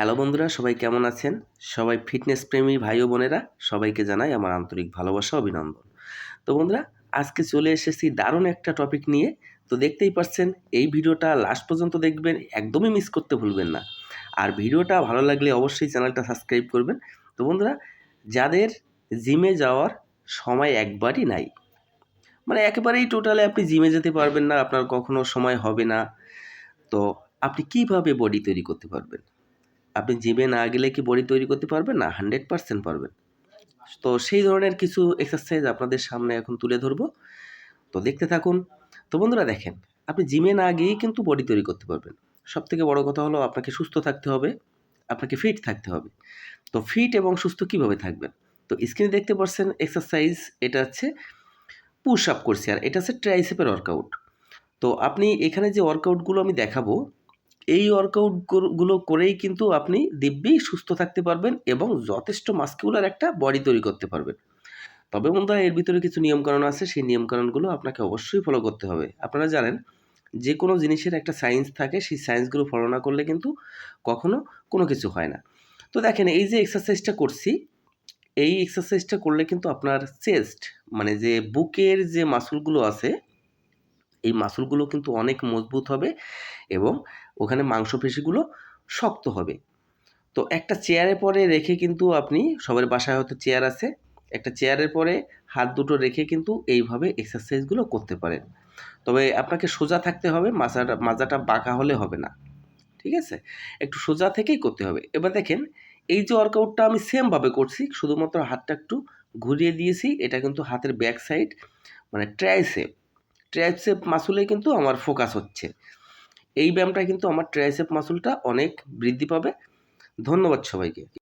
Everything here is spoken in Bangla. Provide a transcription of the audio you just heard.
হ্যালো বন্ধুরা, সবাই কেমন আছেন? সবাই ফিটনেস প্রেমী ভাই ও বোনেরা, সবাইকে জানাই আমার আন্তরিক ভালোবাসা, অভিনন্দন। তো বন্ধুরা, আজকে চলে এসেছি দারুণ একটা টপিক নিয়ে। তো দেখতেই পাচ্ছেন, এই ভিডিওটা লাস্ট পর্যন্ত দেখবেন, একদমই মিস করতে ভুলবেন না। আর ভিডিওটা ভালো লাগলে অবশ্যই চ্যানেলটা সাবস্ক্রাইব করবেন। তো বন্ধুরা, যাদের জিমে যাওয়ার সময় একবারই নাই মানে একেবারেই টোটালে আপনি জিমে যেতে পারবেন না, আপনার কখনো সময় হবে না। তো আপনি কীভাবে বডি তৈরি করতে পারবেন? আপনি জিমে না গেলে কি বডি তৈরি করতে পারবেন? না, হান্ড্রেড পারসেন্ট পারবেন। তো সেই ধরনের কিছু এক্সারসাইজ আপনাদের সামনে এখন তুলে ধরবো। তো দেখতে থাকুন। তো বন্ধুরা দেখেন, আপনি জিমে না গিয়েই কিন্তু বডি তৈরি করতে পারবেন। সব থেকে বড় কথা হলো আপনাকে সুস্থ থাকতে হবে, আপনাকে ফিট থাকতে হবে। তো ফিট এবং সুস্থ কীভাবে থাকবেন? তো স্ক্রিনে দেখতে পাচ্ছেন এক্সারসাইজ এটা হচ্ছে পুশ আপ করছি, আর এটা হচ্ছে ট্রাইসেপের ওয়ার্কআউট তো আপনি এখানে যে ওয়ার্কআউটগুলো আমি দেখাবো এই ওয়ার্কআউটগুলো করেই কিন্তু আপনি দিব্যি সুস্থ থাকতে পারবেন এবং যথেষ্ট মাস্কিউলার একটা বডি তৈরি করতে পারবেন। তবে বন্ধুরা, এর ভিতরে কিছু নিয়মকানুন আছে, সেই নিয়মকানুনগুলো আপনাকে অবশ্যই ফলো করতে হবে। আপনারা জানেন যে কোনো জিনিসের একটা সায়েন্স থাকে, সেই সায়েন্সগুলো ফলো না করলে কিন্তু কখনো কোনো কিছু হয় না। তো দেখেন, এই যে এক্সারসাইজটা করছি, এই এক্সারসাইজটা করলে কিন্তু আপনার চেস্ট মানে যে বুকের যে মাসুলগুলো আছে এই মাসুলগুলো কিন্তু অনেক মজবুত হবে এবং ওখানে মাংসপেশিগুলো শক্ত হবে। তো একটা চেয়ারে পরে রেখে কিন্তু আপনি সবার বাসায় হয়তো চেয়ার আছে, একটা চেয়ারের পরে হাত দুটো রেখে কিন্তু এইভাবে এক্সারসাইজগুলো করতে পারেন। তবে আপনাকে সোজা থাকতে হবে মাজাটা মাজাটা বাঁকা হলে হবে না, ঠিক আছে? একটু সোজা থেকেই করতে হবে। এবার দেখেন, এই যে ওয়ার্কআউটটা আমি সেমভাবে করছি, শুধুমাত্র হাতটা একটু ঘুরিয়ে দিয়েছি, এটা কিন্তু হাতের ব্যাক সাইড মানে ট্রাইসেপ ট্রাইসেপ মাসুলে কিন্তু আমার ফোকাস হচ্ছে। এই ব্যায়ামটা কিন্তু আমার ট্রাইসেপ মাসুলটা অনেক বৃদ্ধি পাবে। ধন্যবাদ সবাইকে।